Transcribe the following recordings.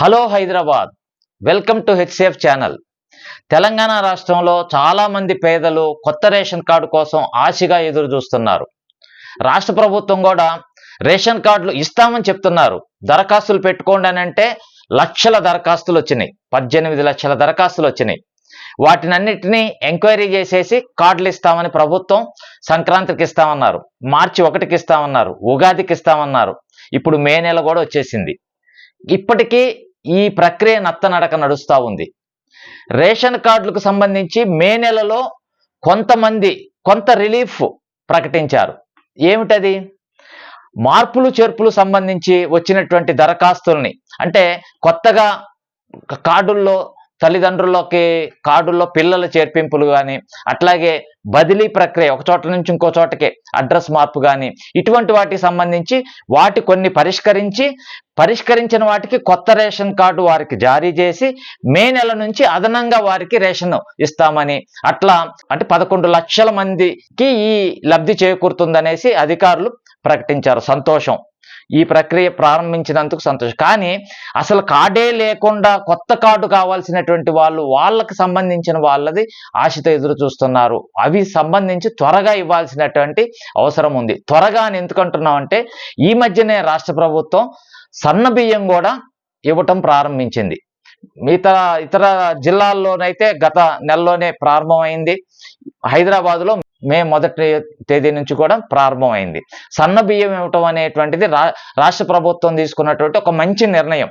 Hello Hyderabad. Welcome to HCF channel. Telangana రాష్ట్రంలో చాలామంది పేదలు కొత్త రేషన్ కార్డు కోసం ఆశగా ఎదురు చూస్తున్నారు. రాష్ట్ర ప్రభుత్వం కూడా రేషన్ కార్డులు ఇస్తామని చెప్తున్నారు. దరఖాస్తులు పెట్టుకోండి అని అంటే లక్షల దరఖాస్తులు వచ్చినాయి. పద్దెనిమిది లక్షల దరఖాస్తులు వచ్చినాయి. వాటినన్నిటినీ ఎంక్వైరీ చేసేసి కార్డులు ఇస్తామని ప్రభుత్వం సంక్రాంతికి ఇస్తామన్నారు. మార్చి ఒకటికి ఇస్తామన్నారు. ఉగాదికి ఇస్తామన్నారు. ఇప్పుడు మే నెల కూడా వచ్చేసింది. ఇప్పటికీ ఈ ప్రక్రియ నత్తనడక నడుస్తూ ఉంది. రేషన్ కార్డులకు సంబంధించి మే నెలలో కొంతమంది కొంత రిలీఫ్ ప్రకటించారు. ఏమిటది? మార్పులు చేర్పులు సంబంధించి వచ్చినటువంటి దరఖాస్తుల్ని. అంటే కొత్తగా కార్డుల్లో తల్లిదండ్రులకి కార్డుల్లో పిల్లల చేర్పింపులు కానీ అట్లాగే బదిలీ ప్రక్రియ ఒక చోట నుంచి ఇంకో చోటకి అడ్రస్ మార్పు కానీ ఇటువంటి వాటికి సంబంధించి వాటి కొన్ని పరిష్కరించి పరిష్కరించిన వాటికి కొత్త రేషన్ కార్డు వారికి జారీ చేసి మే నెల నుంచి అదనంగా వారికి రేషన్ ఇస్తామని అట్లా అంటే పదకొండు లక్షల మందికి ఈ లబ్ధి చేకూరుతుందనేసి అధికారులు ప్రకటించారు. సంతోషం. ఈ ప్రక్రియ ప్రారంభించినందుకు సంతోషం. కానీ అసలు కార్డే లేకుండా కొత్త కార్డు కావాల్సినటువంటి వాళ్ళు వాళ్ళకి సంబంధించిన వాళ్ళది ఆశతో ఎదురు చూస్తున్నారు. అవి సంబంధించి త్వరగా ఇవ్వాల్సినటువంటి అవసరం ఉంది. త్వరగా అని ఎందుకంటున్నామంటే ఈ మధ్యనే రాష్ట్ర ప్రభుత్వం సన్న బియ్యం కూడా ఇవ్వటం ప్రారంభించింది. మిగతా ఇతర జిల్లాల్లోనైతే గత నెలలోనే ప్రారంభమైంది. హైదరాబాద్లో మే మొదటి తేదీ నుంచి కూడా ప్రారంభమైంది. సన్న బియ్యం ఇవ్వటం అనేటువంటిది రా రాష్ట్ర ప్రభుత్వం తీసుకున్నటువంటి ఒక మంచి నిర్ణయం.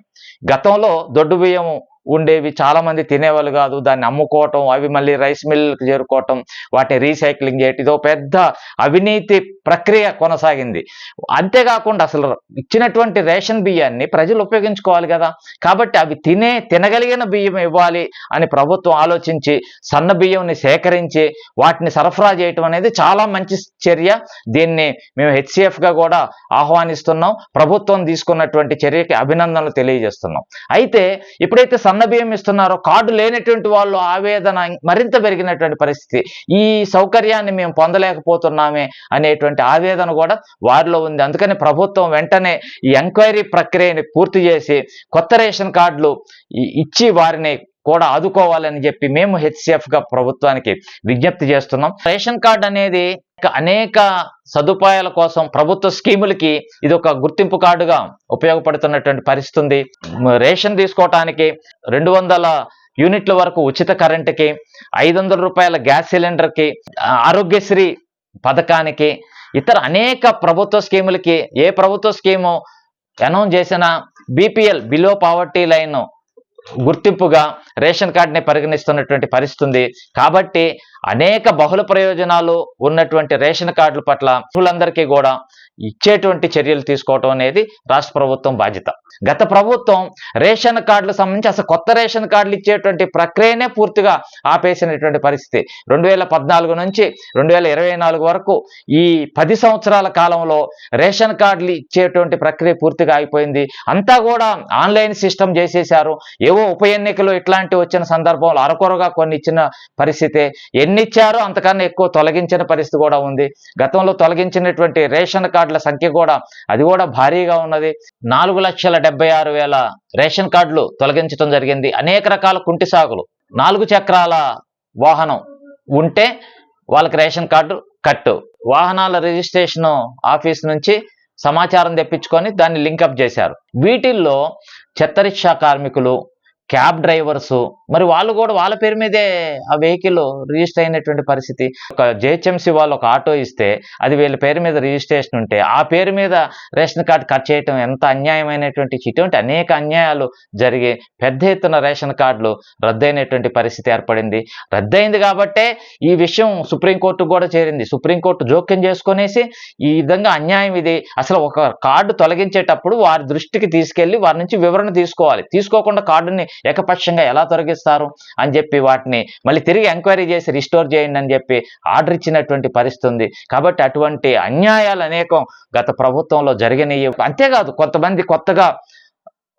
గతంలో దొడ్డు బియ్యం ఉండేవి. చాలా మంది తినేవాళ్ళు కాదు. దాన్ని అమ్ముకోవటం అవి మళ్ళీ రైస్ మిల్కి చేరుకోవటం వాటిని రీసైక్లింగ్ చేయటం. ఇదో పెద్ద అవినీతి ప్రక్రియ కొనసాగింది. అంతేకాకుండా అసలు ఇచ్చినటువంటి రేషన్ బియ్యాన్ని ప్రజలు ఉపయోగించుకోవాలి కదా. కాబట్టి అవి తినే తినగలిగిన బియ్యం ఇవ్వాలి అని ప్రభుత్వం ఆలోచించి సన్న బియ్యంని సేకరించి వాటిని సరఫరా చేయటం అనేది చాలా మంచి చర్య. దీన్ని మేము హెచ్సిఎఫ్గా గా కూడా ఆహ్వానిస్తున్నాం. ప్రభుత్వం తీసుకున్నటువంటి చర్యకి అభినందనలు తెలియజేస్తున్నాం. అయితే ఎప్పుడైతే సన్న బియ్యం ఇస్తున్నారో కార్డు లేనటువంటి వాళ్ళు ఆవేదన మరింత పెరిగినటువంటి పరిస్థితి. ఈ సౌకర్యాన్ని మేము పొందలేకపోతున్నామే అనేటువంటి ఆవేదన కూడా వారిలో ఉంది. అందుకని ప్రభుత్వం వెంటనే ఈ ఎంక్వైరీ ప్రక్రియని పూర్తి చేసి కొత్త రేషన్ కార్డులు ఇచ్చి వారిని కూడా ఆదుకోవాలని చెప్పి మేము హెచ్సిఎఫ్గా ప్రభుత్వానికి విజ్ఞప్తి చేస్తున్నాం. రేషన్ కార్డు అనేది అనేక సదుపాయాల కోసం ప్రభుత్వ స్కీములకి ఇది ఒక గుర్తింపు కార్డుగా ఉపయోగపడుతున్నటువంటి పరిస్థితి ఉంది రేషన్ తీసుకోవటానికి రెండు వందల యూనిట్ల వరకు ఉచిత కరెంటుకి ఐదు వందల రూపాయల గ్యాస్ సిలిండర్కి ఆరోగ్యశ్రీ పథకానికి ఇతర అనేక ప్రభుత్వ స్కీములకి ఏ ప్రభుత్వ స్కీము అనౌన్స్ చేసినా బీపీఎల్ బిలో పావర్టీ లైన్ గుర్తింపుగా రేషన్ కార్డుని పరిగణిస్తున్నటువంటి పరిస్థితి ఉంది. కాబట్టి అనేక బహుళ ప్రయోజనాలు ఉన్నటువంటి రేషన్ కార్డుల పట్ల ప్రజలందరికీ కూడా ఇచ్చేటువంటి చర్యలు తీసుకోవటం అనేది రాష్ట్ర ప్రభుత్వం బాధ్యత. గత ప్రభుత్వం రేషన్ కార్డులకు సంబంధించి అసలు కొత్త రేషన్ కార్డులు ఇచ్చేటువంటి ప్రక్రియనే పూర్తిగా ఆపేసినటువంటి పరిస్థితి. రెండు వేల పద్నాలుగు నుంచి రెండు వేల ఇరవై నాలుగు వరకు ఈ పది సంవత్సరాల కాలంలో రేషన్ కార్డులు ఇచ్చేటువంటి ప్రక్రియ పూర్తిగా అయిపోయింది అంతా కూడా ఆన్లైన్ సిస్టమ్ చేసేశారు. ఏవో ఉప ఎన్నికలు ఇట్లాంటివి వచ్చిన సందర్భంలో అరకొరగా కొన్ని ఇచ్చిన పరిస్థితి ఎన్ని ఇచ్చారో అంతకన్నా ఎక్కువ తొలగించిన పరిస్థితి కూడా ఉంది. గతంలో తొలగించినటువంటి రేషన్ కార్డు కార్డుల సంఖ్య కూడా అది కూడా భారీగా ఉన్నది. నాలుగు లక్షల డెబ్బై ఆరు వేల రేషన్ కార్డులు తొలగించడం జరిగింది. అనేక రకాల కుంటి సాగులు. నాలుగు చక్రాల వాహనం ఉంటే వాళ్ళకి రేషన్ కార్డు కట్టు. వాహనాల రిజిస్ట్రేషన్ ఆఫీస్ నుంచి సమాచారం తెప్పించుకొని దాన్ని లింకప్ చేశారు. వీటిల్లో చెత్త రిక్షా కార్మికులు క్యాబ్ డ్రైవర్స్. మరి వాళ్ళు కూడా వాళ్ళ పేరు మీదే ఆ వెహికల్ రిజిస్టర్ అయినటువంటి పరిస్థితి. ఒక జిహెచ్ఎంసీ వాళ్ళు ఒక ఆటో ఇస్తే అది వీళ్ళ పేరు మీద రిజిస్ట్రేషన్ ఉంటే ఆ పేరు మీద రేషన్ కార్డు కట్ చేయటం ఎంత అన్యాయమైనటువంటి ఇటువంటి అనేక అన్యాయాలు జరిగి పెద్ద ఎత్తున రేషన్ కార్డులు రద్దయినటువంటి పరిస్థితి ఏర్పడింది. రద్దయింది కాబట్టే ఈ విషయం సుప్రీంకోర్టు కూడా చేరింది. సుప్రీంకోర్టు జోక్యం చేసుకునేసి ఈ విధంగా అన్యాయం ఇది. అసలు ఒక కార్డు తొలగించేటప్పుడు వారి దృష్టికి తీసుకెళ్ళి వారి నుంచి వివరణ తీసుకోవాలి. తీసుకోకుండా కార్డుని ఏకపక్షంగా ఎలా తొలగిస్తారు అని చెప్పి వాటిని మళ్ళీ తిరిగి ఎంక్వైరీ చేసి రిస్టోర్ చేయండి అని చెప్పి ఆర్డర్ ఇచ్చినటువంటి పరిస్థితి ఉంది. కాబట్టి అటువంటి అన్యాయాలు అనేకం గత ప్రభుత్వంలో జరిగినాయి అంతేకాదు కొంతమంది కొత్తగా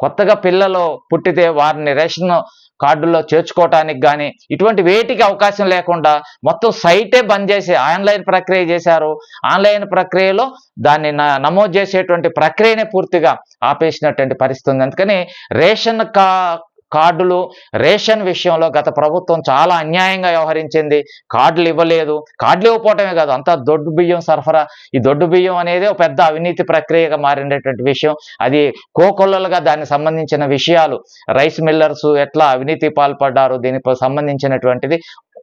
కొత్తగా పిల్లలు పుట్టితే వారిని రేషన్ కార్డుల్లో చేర్చుకోవటానికి కానీ ఇటువంటి వేటికి అవకాశం లేకుండా మొత్తం సైటే బంద్ చేసి ఆన్లైన్ ప్రక్రియ చేశారు. ఆన్లైన్ ప్రక్రియలో దాన్ని న- నమోదు చేసేటువంటి ప్రక్రియనే పూర్తిగా ఆపేసినటువంటి పరిస్థితి ఉంది. అందుకని రేషన్ కా కార్డులు రేషన్ విషయంలో గత ప్రభుత్వం చాలా అన్యాయంగా వ్యవహరించింది. కార్డులు ఇవ్వలేదు. కార్డులు ఇవ్వకపోవటమే కాదు అంతా దొడ్డు బియ్యం సరఫరా. ఈ దొడ్డు బియ్యం అనేది ఒక పెద్ద అవినీతి ప్రక్రియగా మారినటువంటి విషయం. అది కోకొల్లలుగా దానికి సంబంధించిన విషయాలు. రైస్ మిల్లర్స్ ఎట్లా అవినీతి పాల్పడ్డారు దీనికి సంబంధించినటువంటిది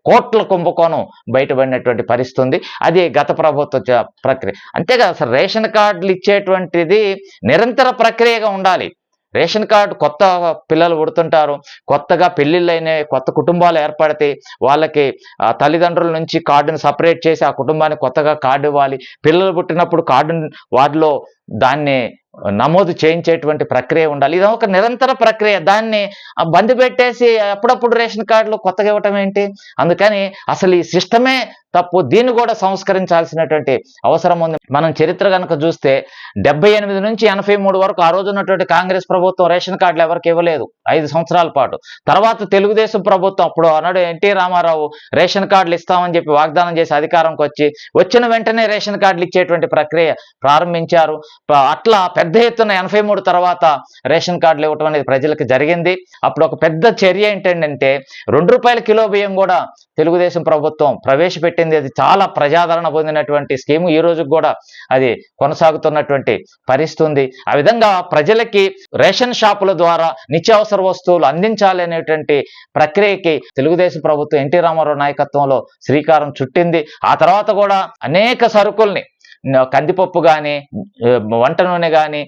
కోట్ల కుంభకోణం బయటపడినటువంటి పరిస్థితి ఉంది అది గత ప్రభుత్వ ప్రక్రియ. అంతేకాదు అసలు రేషన్ కార్డులు ఇచ్చేటువంటిది నిరంతర ప్రక్రియగా ఉండాలి. రేషన్ కార్డు కొత్త పిల్లలు పుడుతుంటారు. కొత్తగా పెళ్ళిళ్ళైన కొత్త కుటుంబాలు ఏర్పడితే వాళ్ళకి ఆ, తల్లిదండ్రుల నుంచి కార్డుని సపరేట్ చేసి ఆ కుటుంబానికి కొత్తగా కార్డు ఇవ్వాలి. పిల్లలు పుట్టినప్పుడు కార్డు వాటిలో దాన్ని నమోదు చేయించేటువంటి ప్రక్రియ ఉండాలి. ఇది ఒక నిరంతర ప్రక్రియ. దాన్ని ఆ, బంద్ పెట్టేసి అప్పుడప్పుడు రేషన్ కార్డులు కొత్తగా ఇవ్వటం ఏంటి? అందుకని అసలు ఈ సిస్టమే తప్పు. దీన్ని కూడా సంస్కరించాల్సినటువంటి అవసరం ఉంది. మనం చరిత్ర కనుక చూస్తే డెబ్బై ఎనిమిది నుంచి ఎనభై మూడు వరకు ఆ రోజు ఉన్నటువంటి కాంగ్రెస్ ప్రభుత్వం రేషన్ కార్డులు ఎవరికి ఇవ్వలేదు. ఐదు సంవత్సరాల పాటు. తర్వాత తెలుగుదేశం ప్రభుత్వం అప్పుడు అన్నాడు ఎన్టీ రామారావు రేషన్ కార్డులు ఇస్తామని చెప్పి వాగ్దానం చేసి అధికారంకి వచ్చి వచ్చిన వెంటనే రేషన్ కార్డులు ఇచ్చేటువంటి ప్రక్రియ ప్రారంభించారు. అట్లా పెద్ద ఎత్తున ఎనభై మూడు తర్వాత రేషన్ కార్డులు ఇవ్వటం అనేది ప్రజలకు జరిగింది. అప్పుడు ఒక పెద్ద చర్య ఏంటంటే రెండు రూపాయల కిలో బియ్యం కూడా తెలుగుదేశం ప్రభుత్వం ప్రవేశపెట్టింది. అది చాలా ప్రజాదరణ పొందినటువంటి స్కీమ్. ఈ రోజు కూడా అది కొనసాగుతున్నటువంటి పరిస్థితుంది ఆ విధంగా ప్రజలకి రేషన్ షాపుల ద్వారా నిత్యావసర వస్తువులు అందించాలి అనేటువంటి ప్రక్రియకి తెలుగుదేశం ప్రభుత్వం ఎన్టీ రామారావు నాయకత్వంలో శ్రీకారం చుట్టింది. ఆ తర్వాత కూడా అనేక సరుకుల్ని కందిపప్పు కానీ వంట నూనె కానీ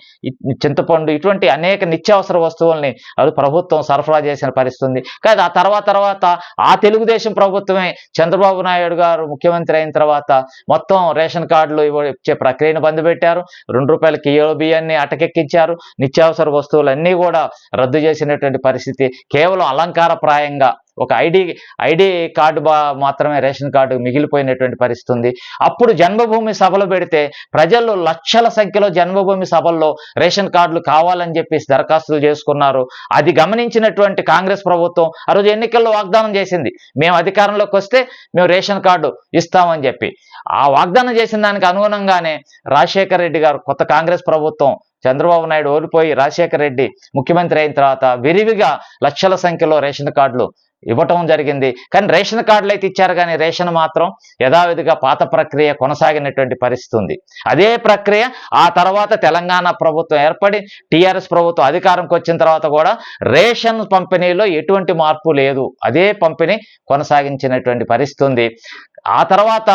చింతపండు ఇటువంటి అనేక నిత్యావసర వస్తువుల్ని అది ప్రభుత్వం సరఫరా చేసిన పరిస్థితి ఉంది కానీ ఆ తర్వాత తర్వాత ఆ తెలుగుదేశం ప్రభుత్వమే చంద్రబాబు నాయుడు గారు ముఖ్యమంత్రి అయిన తర్వాత మొత్తం రేషన్ కార్డులు ఇచ్చే ప్రక్రియను బంద్ పెట్టారు. రెండు రూపాయల కిలో బియ్యాన్ని అటకెక్కించారు. నిత్యావసర వస్తువులన్నీ కూడా రద్దు చేసినటువంటి పరిస్థితి కేవలం అలంకారప్రాయంగా ఒక ఐడి ఐడి కార్డు బా మాత్రమే రేషన్ కార్డు మిగిలిపోయినటువంటి పరిస్థితి ఉంది. అప్పుడు జన్మభూమి సభలు పెడితే ప్రజలు లక్షల సంఖ్యలో జన్మభూమి సభల్లో రేషన్ కార్డులు కావాలని చెప్పేసి దరఖాస్తులు చేసుకున్నారు. అది గమనించినటువంటి కాంగ్రెస్ ప్రభుత్వం ఆ రోజు ఎన్నికల్లో వాగ్దానం చేసింది. మేము అధికారంలోకి వస్తే మేము రేషన్ కార్డు ఇస్తామని చెప్పి. ఆ వాగ్దానం చేసిన దానికి అనుగుణంగానే రాజశేఖర రెడ్డి గారు కొత్త కాంగ్రెస్ ప్రభుత్వం చంద్రబాబు నాయుడు ఓడిపోయి రాజశేఖర రెడ్డి ముఖ్యమంత్రి అయిన తర్వాత విరివిగా లక్షల సంఖ్యలో రేషన్ కార్డులు ఇవ్వటం జరిగింది. కానీ రేషన్ కార్డులు అయితే ఇచ్చారు. కానీ రేషన్ మాత్రం యథావిధిగా పాత ప్రక్రియ కొనసాగినటువంటి పరిస్థితి ఉంది. అదే ప్రక్రియ ఆ తర్వాత తెలంగాణ ప్రభుత్వం ఏర్పడి టీఆర్ఎస్ ప్రభుత్వం అధికారంకి వచ్చిన తర్వాత కూడా రేషన్ పంపిణీలో ఎటువంటి మార్పు లేదు. అదే పంపిణీ కొనసాగించినటువంటి పరిస్థితి ఉంది. ఆ తర్వాత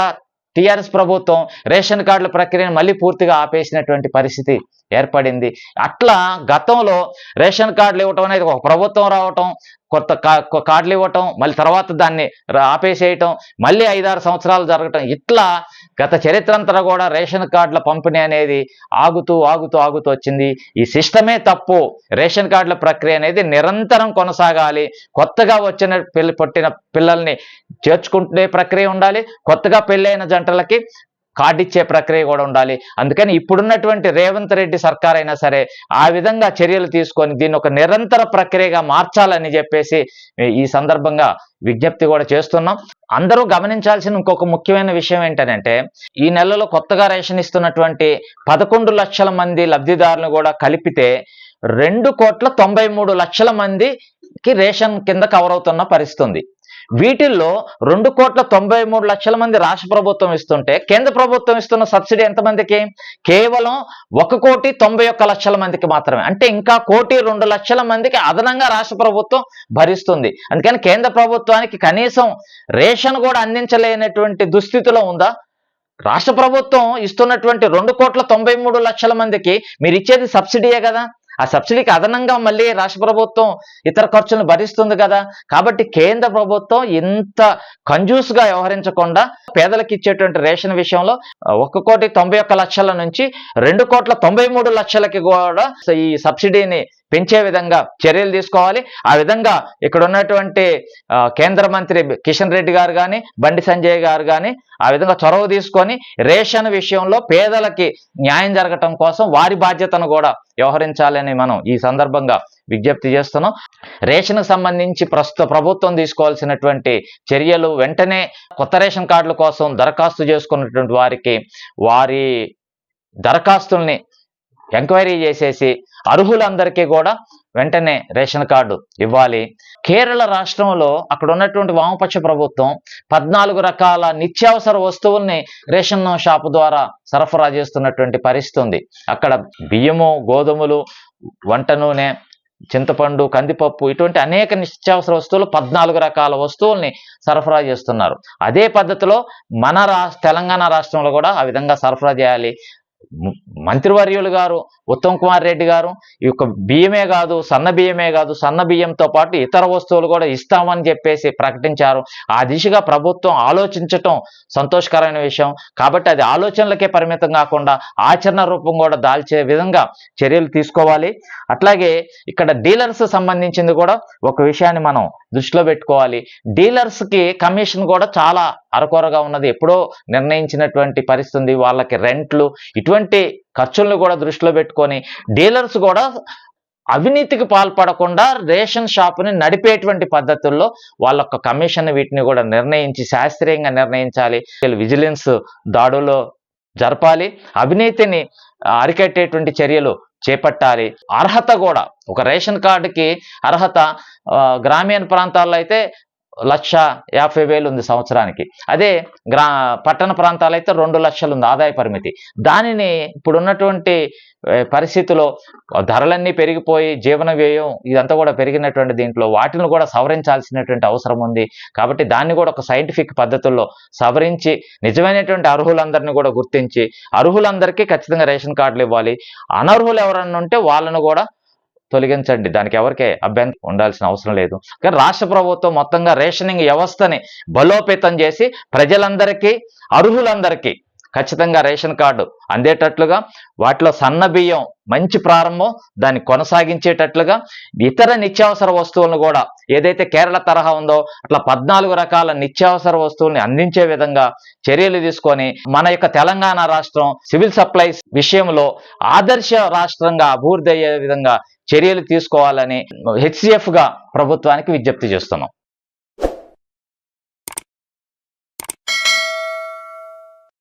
టీఆర్ఎస్ ప్రభుత్వం రేషన్ కార్డుల ప్రక్రియను మళ్ళీ పూర్తిగా ఆపేసినటువంటి పరిస్థితి ఏర్పడింది. అట్లా గతంలో రేషన్ కార్డులు ఇవ్వటం అనేది ఒక ప్రభుత్వం రావటం కొత్త కా- కార్డులు ఇవ్వటం మళ్ళీ తర్వాత దాన్ని ఆపేసేయటం మళ్ళీ ఐదారు సంవత్సరాలు జరగటం ఇట్లా గత చరిత్ర అంతా కూడా రేషన్ కార్డుల పంపిణీ అనేది ఆగుతూ ఆగుతూ ఆగుతూ వచ్చింది. ఈ సిస్టమే తప్పు. రేషన్ కార్డుల ప్రక్రియ అనేది నిరంతరం కొనసాగాలి. కొత్తగా వచ్చిన పిల్ల పుట్టిన పిల్లల్ని చేర్చుకుంటే ప్రక్రియ ఉండాలి. కొత్తగా పెళ్ళైన జంటలకి కార్డు ఇచ్చే ప్రక్రియ కూడా ఉండాలి. అందుకని ఇప్పుడున్నటువంటి రేవంత్ రెడ్డి సర్కార్ అయినా సరే ఆ విధంగా చర్యలు తీసుకొని దీన్ని ఒక నిరంతర ప్రక్రియగా మార్చాలని చెప్పేసి ఈ సందర్భంగా విజ్ఞప్తి కూడా చేస్తున్నాం. అందరూ గమనించాల్సిన ఇంకొక ముఖ్యమైన విషయం ఏంటంటే ఈ నెలలో కొత్తగా రేషన్ ఇస్తున్నటువంటి పదకొండు లక్షల మంది లబ్ధిదారులు కూడా కలిపితే రెండు కోట్ల తొంభై మూడు లక్షల మందికి రేషన్ కింద కవర్ అవుతున్న పరిస్థితుంది. వీటిల్లో రెండు కోట్ల తొంభై మూడు లక్షల మంది రాష్ట్ర ప్రభుత్వం ఇస్తుంటే కేంద్ర ప్రభుత్వం ఇస్తున్న సబ్సిడీ ఎంతమందికి కేవలం ఒక కోటి తొంభై ఒక్క లక్షల మందికి మాత్రమే. అంటే ఇంకా కోటి రెండు లక్షల మందికి అదనంగా రాష్ట్ర ప్రభుత్వం భరిస్తుంది. అందుకని కేంద్ర ప్రభుత్వానికి కనీసం రేషన్ కూడా అందించలేనటువంటి దుస్థితిలో ఉందా? రాష్ట్ర ప్రభుత్వం ఇస్తున్నటువంటి రెండు కోట్ల తొంభై మూడు లక్షల మందికి మీరు ఇచ్చేది సబ్సిడీయే కదా? ఆ సబ్సిడీకి అదనంగా మళ్ళీ రాష్ట్ర ప్రభుత్వం ఇతర ఖర్చులను భరిస్తుంది కదా. కాబట్టి కేంద్ర ప్రభుత్వం ఇంత కంజూస్గా వ్యవహరించకుండా పేదలకు ఇచ్చేటువంటి రేషన్ విషయంలో ఒక కోటి తొంభై ఒక్క లక్షల నుంచి రెండు కోట్ల తొంభై మూడు లక్షలకి కూడా ఈ సబ్సిడీని పెంచే విధంగా చర్యలు తీసుకోవాలి. ఆ విధంగా ఇక్కడ ఉన్నటువంటి కేంద్ర మంత్రి కిషన్ రెడ్డి గారు కానీ బండి సంజయ్ గారు కానీ ఆ విధంగా చొరవ తీసుకొని రేషన్ విషయంలో పేదలకి న్యాయం జరగటం కోసం వారి బాధ్యతను కూడా వ్యవహరించాలని మనం ఈ సందర్భంగా విజ్ఞప్తి చేస్తున్నాం. రేషన్కు సంబంధించి ప్రస్తుత ప్రభుత్వం తీసుకోవాల్సినటువంటి చర్యలు వెంటనే కొత్త రేషన్ కార్డుల కోసం దరఖాస్తు చేసుకున్నటువంటి వారికి వారి దరఖాస్తుల్ని ఎంక్వైరీ చేసేసి అర్హులందరికీ కూడా వెంటనే రేషన్ కార్డు ఇవ్వాలి. కేరళ రాష్ట్రంలో అక్కడ ఉన్నటువంటి వామపక్ష ప్రభుత్వం పద్నాలుగు రకాల నిత్యావసర వస్తువుల్ని రేషన్ షాపు ద్వారా సరఫరా చేస్తున్నటువంటి పరిస్థితి ఉంది అక్కడ బియ్యము గోధుమలు వంట నూనె చింతపండు కందిపప్పు ఇటువంటి అనేక నిత్యావసర వస్తువులు పద్నాలుగు రకాల వస్తువుల్ని సరఫరా చేస్తున్నారు. అదే పద్ధతిలో మన రా తెలంగాణ రాష్ట్రంలో కూడా ఆ విధంగా సరఫరా చేయాలి. మంత్రివర్యులు గారు ఉత్తమ్ కుమార్ రెడ్డి గారు ఈ యొక్క బియ్యమే కాదు సన్న బియ్యమే కాదు సన్న బియ్యంతో పాటు ఇతర వస్తువులు కూడా ఇస్తామని చెప్పేసి ప్రకటించారు. ఆ దిశగా ప్రభుత్వం ఆలోచించటం సంతోషకరమైన విషయం. కాబట్టి అది ఆలోచనలకే పరిమితం కాకుండా ఆచరణ రూపం కూడా దాల్చే విధంగా చర్యలు తీసుకోవాలి. అట్లాగే ఇక్కడ డీలర్స్ సంబంధించింది కూడా ఒక విషయాన్ని మనం దృష్టిలో పెట్టుకోవాలి. డీలర్స్కి కమిషన్ కూడా చాలా అరకొరగా ఉన్నది. ఎప్పుడో నిర్ణయించినటువంటి పరిస్థితి వాళ్ళకి రెంట్లు ఇటువంటి ఖర్చులను కూడా దృష్టిలో పెట్టుకొని డీలర్స్ కూడా అవినీతికి పాల్పడకుండా రేషన్ షాపుని నడిపేటువంటి పద్ధతుల్లో వాళ్ళ యొక్క కమిషన్ వీటిని కూడా నిర్ణయించి శాస్త్రీయంగా నిర్ణయించాలి. విజిలెన్స్ దాడులో జరపాలి. అవినీతిని అరికట్టేటువంటి చర్యలు చేపట్టాలి. అర్హత కూడా ఒక రేషన్ కార్డుకి అర్హత గ్రామీణ ప్రాంతాల్లో అయితే లక్ష యాభై వేలు ఉంది సంవత్సరానికి. అదే గ్రా పట్టణ ప్రాంతాలు అయితే రెండు లక్షలు ఉంది ఆదాయ పరిమితి. దానిని ఇప్పుడున్నటువంటి పరిస్థితిలో ధరలన్నీ పెరిగిపోయి జీవన వ్యయం ఇదంతా కూడా పెరిగినటువంటి దీంట్లో వాటిని కూడా సవరించాల్సినటువంటి అవసరం ఉంది. కాబట్టి దాన్ని కూడా ఒక సైంటిఫిక్ పద్ధతుల్లో సవరించి నిజమైనటువంటి అర్హులందరినీ కూడా గుర్తించి అర్హులందరికీ ఖచ్చితంగా రేషన్ కార్డులు ఇవ్వాలి. అనర్హులు ఎవరన్నా ఉంటే వాళ్ళను కూడా తొలగించండి. దానికి ఎవరికే అభ్యంతరం ఉండాల్సిన అవసరం లేదు. కానీ రాష్ట్ర ప్రభుత్వం మొత్తంగా రేషనింగ్ వ్యవస్థని బలోపేతం చేసి ప్రజలందరికీ అర్హులందరికీ ఖచ్చితంగా రేషన్ కార్డు అందేటట్లుగా వాటిలో సన్న బియ్యం మంచి ప్రారంభం దాన్ని కొనసాగించేటట్లుగా ఇతర నిత్యావసర వస్తువులను కూడా ఏదైతే కేరళ తరహా ఉందో అట్లా పద్నాలుగు రకాల నిత్యావసర వస్తువుల్ని అందించే విధంగా చర్యలు తీసుకొని మన యొక్క తెలంగాణ రాష్ట్రం సివిల్ సప్లైస్ విషయంలో ఆదర్శ రాష్ట్రంగా అభివృద్ధి అయ్యే విధంగా చర్యలు తీసుకోవాలని హెచ్సిఎఫ్గా ప్రభుత్వానికి విజ్ఞప్తి చేస్తున్నాం.